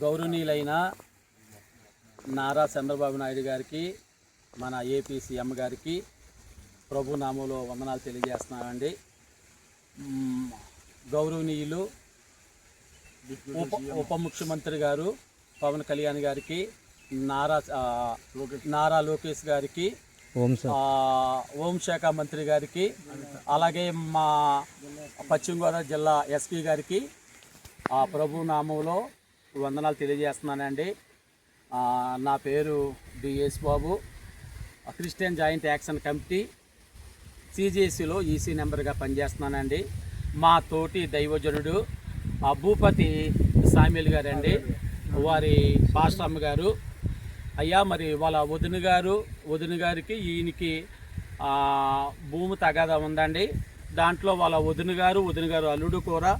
గౌరవనీయులైన నారా చంద్రబాబు నాయుడు గారికి మన ఏపీ సీఎం గారికి ప్రభు నామంలో వందనాలు తెలియజేస్తున్నానండి మ్మ్. గౌరవనీయులు ఉప ఉప ముఖ్యమంత్రి గారు పవన్ కళ్యాణ్ గారికి నారా నారా లోకేష్ గారికి హోంశాఖ మంత్రి గారికి అలాగే మా పశ్చిమ గోదావరి జిల్లా ఎస్పీ గారికి ప్రభు నామంలో వందనాలు తెలియజేస్తున్నానండి. నా పేరు D S Babu. Christian joint action committee సిజేసిలో EC నెంబర్గా పనిచేస్తున్నానండి. మా తోటి దైవజనుడు భూపతి సామ్యుల్ గారండి. వారి పాస్టర్ అమ్మ గారు. అయ్యా మరి వాళ్ళ వదిన గారు వదిన గారికి ఈయనకి భూమి తగాదా ఉందండి. దాంట్లో వాళ్ళ వదిన గారు వదిన గారు అల్లుడు కూడా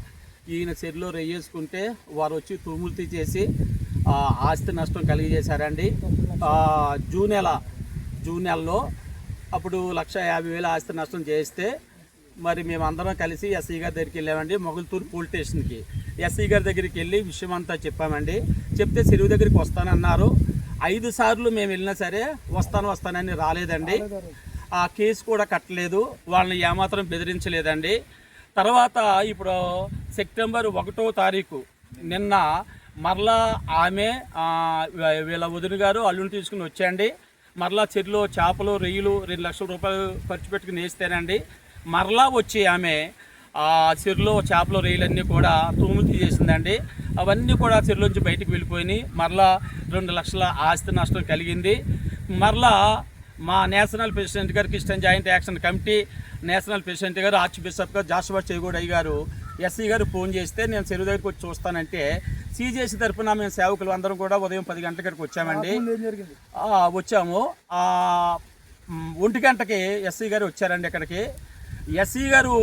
ఈయన చెరులో రెయ్యేసుకుంటే వారు వచ్చి తూములు చేసి ఆస్తి నష్టం కలిగజేశారండి. జూన్ నెల జూన్ నెలలో అప్పుడు లక్ష యాభై వేల ఆస్తి నష్టం చేస్తే మరి మేమందరం కలిసి ఎస్ఈ గారి దగ్గరికి వెళ్ళామండి మొగల్తూరు పోలీస్ స్టేషన్కి. ఎస్ఈ గారి దగ్గరికి వెళ్ళి విషయం అంతా చెప్పామండి. చెప్తే చెరువు దగ్గరికి వస్తానన్నారు. ఐదు సార్లు మేము వెళ్ళినా సరే వస్తాను వస్తానని రాలేదండి. ఆ కేసు కూడా కట్టలేదు. వాళ్ళని ఏమాత్రం బెదిరించలేదండి. తర్వాత ఇప్పుడు సెప్టెంబర్ ఒకటో తారీఖు నిన్న మరలా ఆమె వీళ్ళ వదిన గారు అల్లుని తీసుకుని వచ్చేయండి మరలా చెరులో చేపలు రొయ్యలు రెండు లక్షల రూపాయలు ఖర్చు పెట్టుకుని వేస్తేనండి మరలా వచ్చి ఆమె ఆ చెరులో చేపలు రొయ్యలన్నీ కూడా తూములు తీసేసిందండి. అవన్నీ కూడా చెరులోంచి బయటకు వెళ్ళిపోయినాయి. మరలా రెండు లక్షల ఆస్తి నష్టం కలిగింది. మరలా మా నేషనల్ ప్రెసిడెంట్ గారికి ఇష్టం joint action committee national president గారు ఆర్చ్ బిషప్ గారు జాషువా చేగూడయ్య గారు ఎస్సీ గారు ఫోన్ చేస్తే నేను చెరువు దగ్గరికి వచ్చి చూస్తానంటే సీజేసీ తరఫున మేము సేవకులు అందరం కూడా ఉదయం పది గంటల ఇక్కడికి వచ్చామండి. వచ్చాము. ఒంటి గంటకి ఎస్సీ గారు వచ్చారండి ఇక్కడికి ఎస్సీ గారు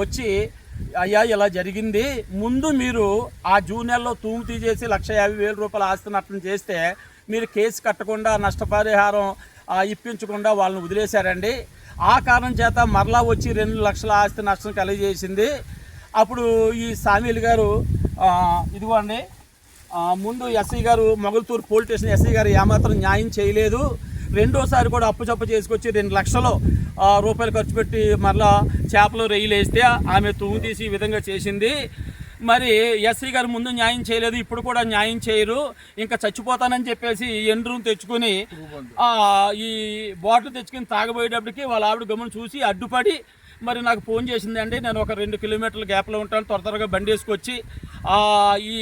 వచ్చి అయ్యా ఇలా జరిగింది. ముందు మీరు ఆ జూన్ నెలలో తూము తీసేసి లక్ష యాభై వేల రూపాయల ఆస్తి నష్టం చేస్తే మీరు కేసు కట్టకుండా నష్టపరిహారం ఇప్పించకుండా వాళ్ళని వదిలేశారండి. ఆ కారణం చేత మరలా వచ్చి రెండు లక్షల ఆస్తి నష్టం కలిగజేసింది. అప్పుడు ఈ సామీల్ గారు ఇదిగోండి ముందు ఎస్ఐ గారు మొగల్తూరు పోలీస్ స్టేషన్ ఎస్ఐ గారు ఏమాత్రం న్యాయం చేయలేదు. రెండోసారి కూడా అప్పు చప్పు చేసుకొచ్చి రెండు లక్షలు రూపాయలు ఖర్చు పెట్టి మరలా చేపలు రొయ్యలు వేస్తే ఆమె తూగు తీసి ఈ విధంగా చేసింది. మరి ఎస్సీ గారు ముందు న్యాయం చేయలేదు ఇప్పుడు కూడా న్యాయం చేయరు. ఇంకా చచ్చిపోతానని చెప్పేసి ఎండ్రూమ్ తెచ్చుకొని ఈ బాటిల్ తెచ్చుకుని తాగబోయేటప్పటికి వాళ్ళ ఆవిడ గమని చూసి అడ్డుపడి మరి నాకు ఫోన్ చేసిందండి నేను ఒక రెండు కిలోమీటర్ల గ్యాప్లో ఉంటాను త్వర త్వరగా బండి వేసుకొచ్చి ఈ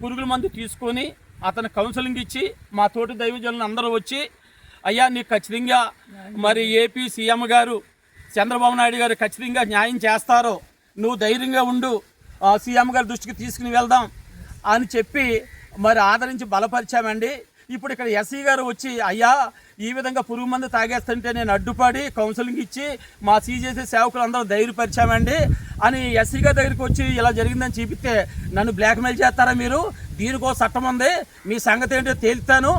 పురుగుల మందు తీసుకొని అతను కౌన్సిలింగ్ ఇచ్చి మా తోటి దైవజనులు అందరూ వచ్చి అయ్యా నీకు ఖచ్చితంగా మరి ఏపీ సీఎం గారు చంద్రబాబు నాయుడు గారు ఖచ్చితంగా న్యాయం చేస్తారు. నువ్వు ధైర్యంగా ఉండు. సీఎం గారి దృష్టికి తీసుకుని వెళ్దాం అని చెప్పి మరి ఆదరించి బలపరిచామండి. ఇప్పుడు ఇక్కడ ఎస్సీ గారు వచ్చి అయ్యా ఈ విధంగా పురుగు మందు తాగేస్తుంటే నేను అడ్డుపడి కౌన్సిలింగ్ ఇచ్చి మా సీజేసీ సేవకులు అందరూ ధైర్యపరిచామండి అని ఎస్సీ గారి దగ్గరికి వచ్చి ఇలా జరిగిందని చూపిస్తే నన్ను బ్లాక్మెయిల్ చేస్తారా మీరు? దీనికో చట్టం ఉంది. మీ సంగతి ఏంటో తేలుతాను.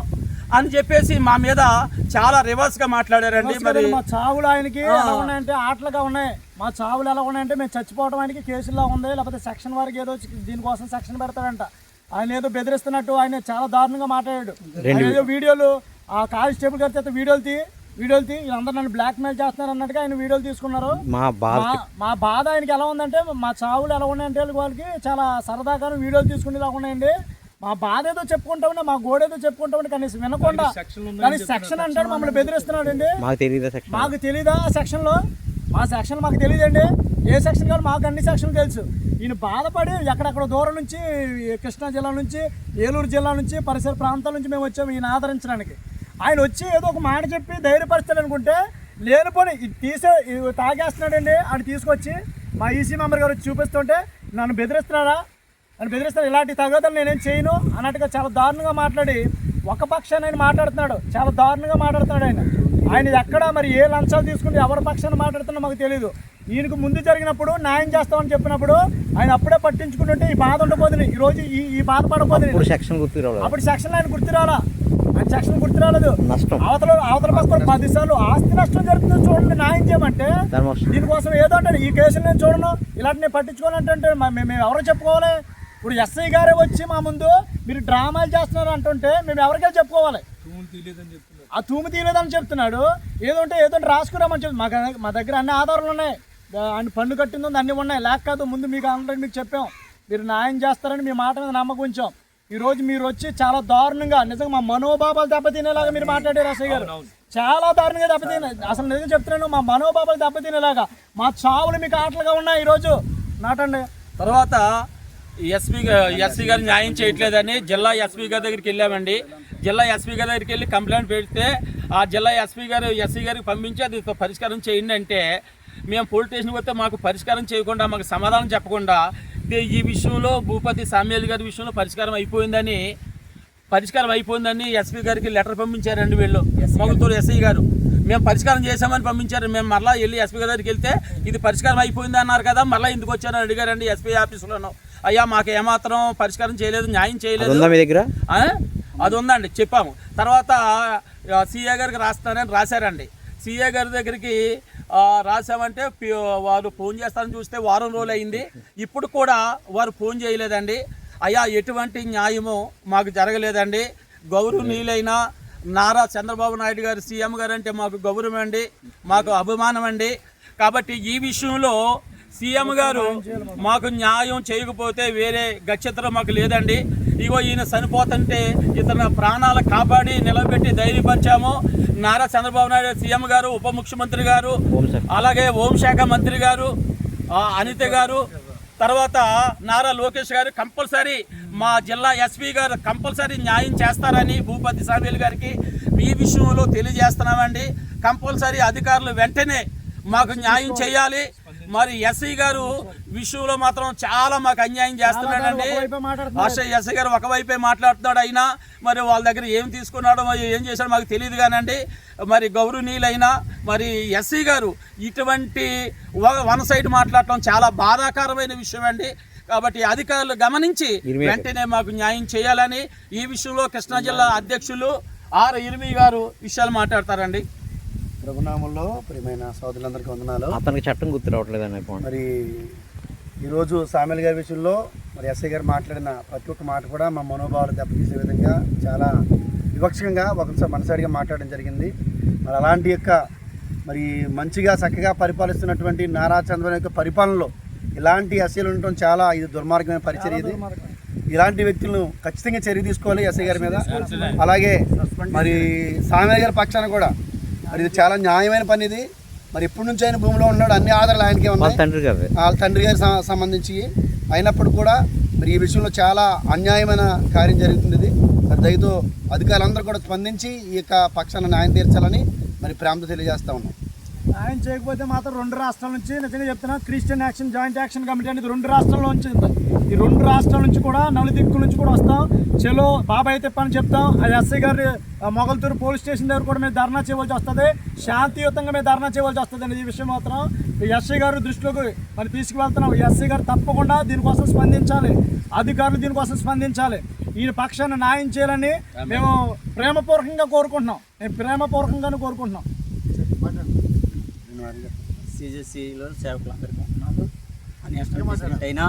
అని చెప్పేసి మా మీద చాలా రివర్స్గా మాట్లాడారండి. మరి మా చావులు ఆయనకి ఎలా ఉన్నాయంటే ఆటలుగా ఉన్నాయి. మా చావులు ఎలా ఉన్నాయంటే మేము చచ్చిపోవడం ఆయనకి కేసులా ఉంది. లేకపోతే సెక్షన్ వారికి ఏదో దీనికోసం సెక్షన్ పెడతాడంట. ఆయన ఏదో బెదిరిస్తున్నట్టు ఆయన చాలా దారుణంగా మాట్లాడాడు. ఏదో వీడియోలు ఆ కానిస్టేబుల్ గారి చేత వీడియోలు తీ వీడియోలు తీ వీళ్ళందరూ నన్ను బ్లాక్ మెయిల్ చేస్తున్నారు అన్నట్టుగా ఆయన వీడియోలు తీసుకున్నారు. మా బాధ మా మా బాధ ఆయనకి ఎలా ఉందంటే మా చావులు ఎలా ఉన్నాయంటే వాళ్ళకి చాలా సరదాగా వీడియోలు తీసుకునేలా ఉన్నాయండి. మా బాధ ఏదో చెప్పుకుంటా ఉన్నా మా గోడేదో చెప్పుకుంటా ఉంటే కనీసం వినకుండా కానీ సెక్షన్ అంటాడు మమ్మల్ని బెదిరిస్తున్నాడు అండి మాకు తెలియదా సెక్షన్ మాకు తెలీదా ఆ సెక్షన్లో మా సెక్షన్ మాకు తెలియదండి ఏ సెక్షన్ కాదు మాకు అన్ని సెక్షన్లు తెలుసు. ఈయన బాధపడి ఎక్కడెక్కడ దూరం నుంచి కృష్ణా జిల్లా నుంచి ఏలూరు జిల్లా నుంచి పరిసర ప్రాంతాల నుంచి మేము వచ్చాము ఈయన ఆదరించడానికి. ఆయన వచ్చి ఏదో ఒక మాట చెప్పి ధైర్యపరుస్తాడు అనుకుంటే లేనిపోని తీసే తాగేస్తున్నాడండి ఆయన తీసుకొచ్చి మా ఈసీ మెంబర్ గారు వచ్చి చూపిస్తుంటే నన్ను బెదిరిస్తున్నాడా నన్ను బెదిరిస్తాడు ఇలాంటి తగదలు నేనేం చేయను అన్నట్టుగా చాలా దారుణంగా మాట్లాడి ఒక పక్షాన్ని ఆయన మాట్లాడుతున్నాడు. చాలా దారుణంగా మాట్లాడుతున్నాడు ఆయన. ఆయన ఎక్కడ మరి ఏ లంచాలు తీసుకుంటే ఎవరి పక్షాన్ని మాట్లాడుతున్నా మాకు తెలియదు ఈయనకు ముందు జరిగినప్పుడు న్యాయం చేస్తామని చెప్పినప్పుడు ఆయన అప్పుడే పట్టించుకుంటుంటే ఈ బాధ ఉండబోతుంది ఈ రోజు ఈ ఈ బాధ పడబోతుంది ఇప్పుడు సెక్షన్ గుర్తు రావడం అప్పుడు సెక్షన్ ఆయన గుర్తు రాలా ఆయన సెక్షన్ గుర్తు రాలేదు నష్టం. అవతల అవతల పక్కన పది సార్లు ఆస్తి నష్టం జరుగుతుంది చూడండి న్యాయం చేయమంటే దానికోసం ఏదో అంటే ఈ కేసులు నేను చూడను. ఇలాంటి నేను పట్టించుకోవాలంటే మేము ఎవరో చెప్పుకోవాలి? ఇప్పుడు ఎస్ఐ గారే వచ్చి మా ముందు మీరు డ్రామాలు చేస్తున్నారు అంటుంటే మేము ఎవరికైనా చెప్పుకోవాలి? ఆ తూము తీయలేదని చెప్తున్నాడు. ఏదో ఉంటే ఏదో రాసుకురామని చెప్తుంది మా దగ్గర- మా దగ్గర అన్ని ఆధారాలు ఉన్నాయి. ఆయన పన్ను కట్టింది ఉంది, అన్నీ ఉన్నాయి. లేక కాదు ముందు మీకు ఆల్రెడీ మీకు చెప్పాం. మీరు న్యాయం చేస్తారని మీ మాట మీద నమ్మకం ఉంచాం. ఈ రోజు మీరు వచ్చి చాలా దారుణంగా నిజంగా మా మనోభావాలు దెబ్బతినేలాగా మీరు మాట్లాడారు ఎస్ఐ గారు. చాలా దారుణంగా దెబ్బతినే అసలు నిజం చెప్తున్నాను మా మనోభావాలు దెబ్బతినేలాగా మా చావులు మీకు ఆటలుగా ఉన్నాయి ఈరోజు. నాటండి. తర్వాత ఎస్పీ ఎస్పీ గారు న్యాయం చేయట్లేదని జిల్లా ఎస్పీ గారి దగ్గరికి వెళ్ళామండి. జిల్లా ఎస్పీ గారి దగ్గరికి వెళ్ళి కంప్లైంట్ పెడితే ఆ జిల్లా ఎస్పీ గారు ఎస్సీ గారికి పంపించి అది పరిష్కారం చేయండి అంటే మేము పోలీస్ స్టేషన్కి వస్తే మాకు పరిష్కారం చేయకుండా మాకు సమాధానం చెప్పకుండా "ఇది- ఈ విషయంలో భూపతి సామ్యాల్ గారి విషయంలో పరిష్కారం అయిపోయిందని పరిష్కారం అయిపోయిందని ఎస్పీ గారికి లెటర్ పంపించారండి వీళ్ళు మొగలతూరు ఎస్ఐ గారు. మేము పరిష్కారం చేశామని పంపించారు. మేము మరలా వెళ్ళి ఎస్పీ గారి దగ్గరికి వెళ్తే ఇది పరిష్కారం అయిపోయింది అన్నారు కదా మరలా ఎందుకు వచ్చారని అడిగారండి ఎస్పీ ఆఫీసులోనూ అయ్యా మాకు ఏమాత్రం పరిష్కారం చేయలేదు న్యాయం చేయలేదు. మీ దగ్గర? అది ఉందండి చెప్పాము. తర్వాత సీఏ గారికి రాస్తానని రాశారండి. సీఏ గారి దగ్గరికి రాసామంటే వారు ఫోన్ చేస్తారని చూస్తే వారం రోజులు అయింది. ఇప్పుడు కూడా వారు ఫోన్ చేయలేదండి. అయ్యా ఎటువంటి న్యాయము మాకు జరగలేదండి. గౌరవనీయులైన నారా చంద్రబాబు నాయుడు గారు సీఎం గారు అంటే మాకు గౌరవం అండి మాకు అభిమానం అండి. కాబట్టి ఈ విషయంలో సీఎం గారు మాకు న్యాయం చేయకపోతే వేరే గచ్చతరం మాకు లేదండి. ఇగో ఈయన చనిపోతుంటే ఇతని ప్రాణాలు కాపాడి నిలబెట్టి ధైర్యపరిచాము. నారా చంద్రబాబు నాయుడు సీఎం గారు ఉప ముఖ్యమంత్రి గారు అలాగే హోంశాఖ మంత్రి గారు అనిత గారు తర్వాత నారా లోకేష్ గారు కంపల్సరీ మా జిల్లా ఎస్పీ గారు కంపల్సరీ న్యాయం చేస్తారని భూపతి సామీల్ గారికి ఈ విషయంలో తెలియజేస్తున్నామండి. కంపల్సరీ అధికారులు వెంటనే మాకు న్యాయం చేయాలి. మరి ఎస్ఐ గారు విషయంలో మాత్రం చాలా మాకు అన్యాయం చేస్తున్నాడండి. ఆశ ఎస్ఐ గారు ఒకవైపే మాట్లాడుతున్నాడు అయినా మరి వాళ్ళ దగ్గర ఏం తీసుకున్నాడో మరి ఏం చేశాడో మాకు తెలియదు కానండి. మరి గౌరవనీయులైనా మరి ఎస్ఐ గారు ఇటువంటి వన్ సైడ్ మాట్లాడటం చాలా బాధాకరమైన విషయం అండి కాబట్టి అధికారులు గమనించి వెంటనే మాకు న్యాయం చేయాలని ఈ విషయంలో కృష్ణా జిల్లా అధ్యక్షులు ఆర్ ఇరిమి గారు విషయాలు మాట్లాడతారండి. ప్రభునామంలో ప్రియమైన సోదరులందరికీ వందనాలు. అతనికి చట్టం గుర్తు రావట్లేదు అనే పాయింట్ మరి ఈరోజు సామెల్ గారి విషయంలో మరి ఎస్ఐ గారు మాట్లాడిన ప్రతి ఒక్క మాట కూడా మా మనోభావాలు దెబ్బతీసే విధంగా చాలా వివక్షంగా ఒకసారి మనసారిగా మాట్లాడడం జరిగింది. మరి అలాంటి యొక్క మరి మంచిగా చక్కగా పరిపాలిస్తున్నటువంటి నారా చంద్రబాబు యొక్క పరిపాలనలో ఇలాంటి ఎస్ఐలు ఉండటం చాలా ఇది దుర్మార్గమైన పరిచర్య ఇది. ఇలాంటి వ్యక్తులను ఖచ్చితంగా చర్య తీసుకోవాలి ఎస్ఐ గారి మీద. అలాగే మరి సామెల్ గారి పక్షాన కూడా మరి ఇది చాలా న్యాయమైన పని ఇది. మరి ఎప్పటి నుంచి ఆయన భూమిలో ఉన్నాడు అన్ని ఆధారాలు ఆయనకే వాళ్ళ ఉన్నాయి. తండ్రి గారు. వాళ్ళ తండ్రి గారికి సంబంధించి అయినప్పుడు కూడా మరి ఈ విషయంలో చాలా అన్యాయమైన కార్యం జరుగుతుంది ఇది మరి దయతో అధికారులందరూ కూడా స్పందించి ఈ యొక్క పక్షాన న్యాయం తీర్చాలని మరి ప్రేమతో తెలియజేస్తా ఉన్నాం. ఆయన చేయకపోతే మాత్రం రెండు రాష్ట్రాల నుంచి నిజంగా చెప్తున్నా Christian action joint action committee అనేది రెండు రాష్ట్రాల నుంచి ఈ రెండు రాష్ట్రాల నుంచి కూడా నలుదిక్కుల నుంచి కూడా వస్తాం. చలో బాబాయ్ తిప్పని చెప్తాం. ఆ ఎస్ఐ గారి మొగల్తూరు పోలీస్ స్టేషన్ దగ్గర కూడా మేము ధర్నా చేయవలసి వస్తుంది. శాంతియుతంగా మేము ధర్నా చేయవలసి వస్తుంది అనేది ఈ విషయం మాత్రం. ఎస్ఐ గారు దృష్టిలోకి మరి తీసుకువెళ్తున్నాం. ఎస్ఐ గారు తప్పకుండా దీనికోసం స్పందించాలి. అధికారులు దీనికోసం స్పందించాలి. ఈయన పక్షాన్ని న్యాయం చేయాలని మేము ప్రేమపూర్వకంగా కోరుకుంటున్నాం. మేము ప్రేమపూర్వకంగానే కోరుకుంటున్నాం. సిజెసిలో సేవకులందరికీ ఉన్నాను నేషనల్ ప్రెసిడెంట్ అయినా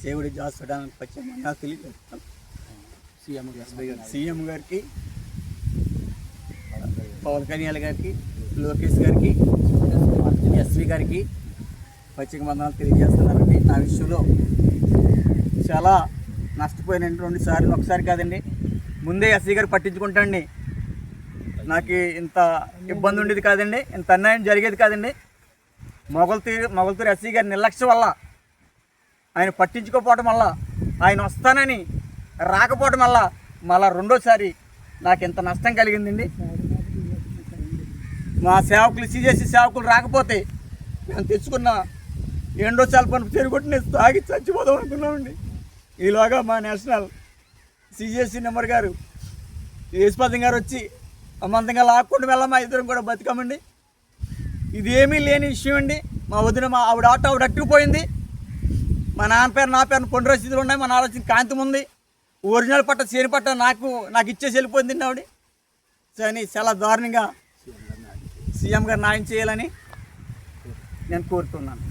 సేవుడి హాస్పిటల్కి వచ్చాము నాకు తెలియదు సీఎం గారికి పవన్ కళ్యాణ్ గారికి లోకేష్ గారికి ఎస్వి గారికి పచ్చిక బంధనాలు తెలియజేస్తున్నానండి. నా విషయంలో చాలా నష్టపోయానండి రెండు సార్లు ఒకసారి కాదండి ముందే ఎస్వి గారు పట్టించుకుంటాండి నాకు ఇంత ఇబ్బంది ఉండేది కాదండి. ఇంత అన్యాయం జరిగేది కాదండి. మొగల్తూరు మొగల్తూరు ఎస్సీ గారి నిర్లక్ష్యం వల్ల ఆయన పట్టించుకోకపోవడం వల్ల ఆయన వస్తానని రాకపోవడం వల్ల మళ్ళా రెండోసారి నాకు ఇంత నష్టం కలిగిందండి. మా సేవకులు సీజేసి సేవకులు రాకపోతే మేము తెచ్చుకున్న ఎండో సెల్ఫోన్ చెరుగొట్టి నేను తాగి చచ్చిపోదాం అనుకున్నామండి. ఈలోగా మా నేషనల్ సిజిఎస్సి నెంబర్ గారు యేసుపదం గారు వచ్చి అమంతంగా లాక్కుండా వెళ్ళాం మా ఇద్దరం కూడా బతికామండి ఇదేమీ లేని విషయం అండి. మా వదిన మా ఆవిడ ఆట ఆవిడ అట్టుకుపోయింది. మా నాన్న పేరు నా పేరు కొన్ని రసీదులు ఉన్నాయి మా నాన్న కాంతం ఉంది. ఒరిజినల్ పట్ట చేరి పట్ట నాకు నాకు ఇచ్చేసి వెళ్ళిపోయింది ఆవిడ. అని చాలా దారుణంగా సీఎం గారు న్యాయం చేయాలని నేను కోరుతున్నాను.